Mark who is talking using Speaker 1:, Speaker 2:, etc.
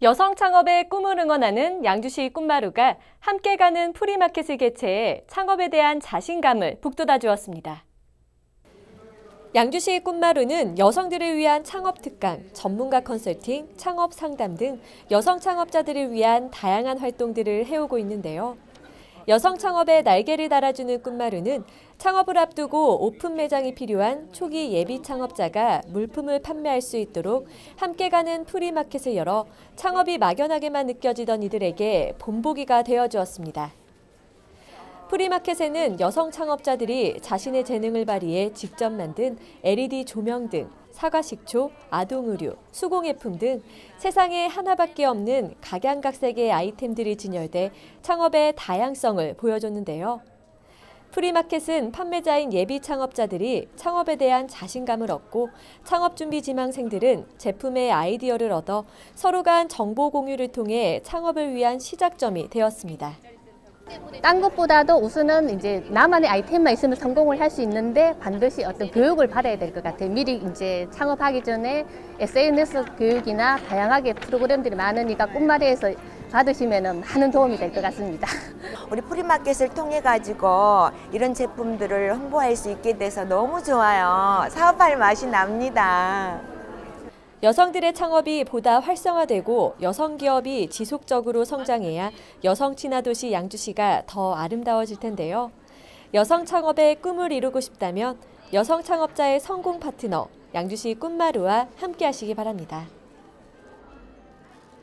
Speaker 1: 여성 창업의 꿈을 응원하는 양주시 꿈마루가 함께 가는 프리마켓을 개최해 창업에 대한 자신감을 북돋아 주었습니다. 양주시 꿈마루는 여성들을 위한 창업 특강, 전문가 컨설팅, 창업 상담 등 여성 창업자들을 위한 다양한 활동들을 해오고 있는데요. 여성 창업에 날개를 달아주는 꿈마루는 창업을 앞두고 오픈 매장이 필요한 초기 예비 창업자가 물품을 판매할 수 있도록 함께 가는 프리마켓을 열어 창업이 막연하게만 느껴지던 이들에게 본보기가 되어 주었습니다. 프리마켓에는 여성 창업자들이 자신의 재능을 발휘해 직접 만든 LED 조명 등 사과 식초, 아동 의류, 수공예품 등 세상에 하나밖에 없는 각양각색의 아이템들이 진열돼 창업의 다양성을 보여줬는데요. 프리마켓은 판매자인 예비 창업자들이 창업에 대한 자신감을 얻고 창업 준비 지망생들은 제품의 아이디어를 얻어 서로 간 정보 공유를 통해 창업을 위한 시작점이 되었습니다.
Speaker 2: 딴 것보다도 우선은 이제 나만의 아이템만 있으면 성공을 할 수 있는데 반드시 어떤 교육을 받아야 될 것 같아요. 미리 이제 창업하기 전에 SNS 교육이나 다양하게 프로그램들이 많으니까 꿈마리에서 받으시면 많은 도움이 될 것 같습니다.
Speaker 3: 우리 프리마켓을 통해 가지고 이런 제품들을 홍보할 수 있게 돼서 너무 좋아요. 사업할 맛이 납니다.
Speaker 1: 여성들의 창업이 보다 활성화되고 여성 기업이 지속적으로 성장해야 여성 친화 도시 양주시가 더 아름다워질 텐데요. 여성 창업의 꿈을 이루고 싶다면 여성 창업자의 성공 파트너 양주시 꿈마루와 함께 하시기 바랍니다.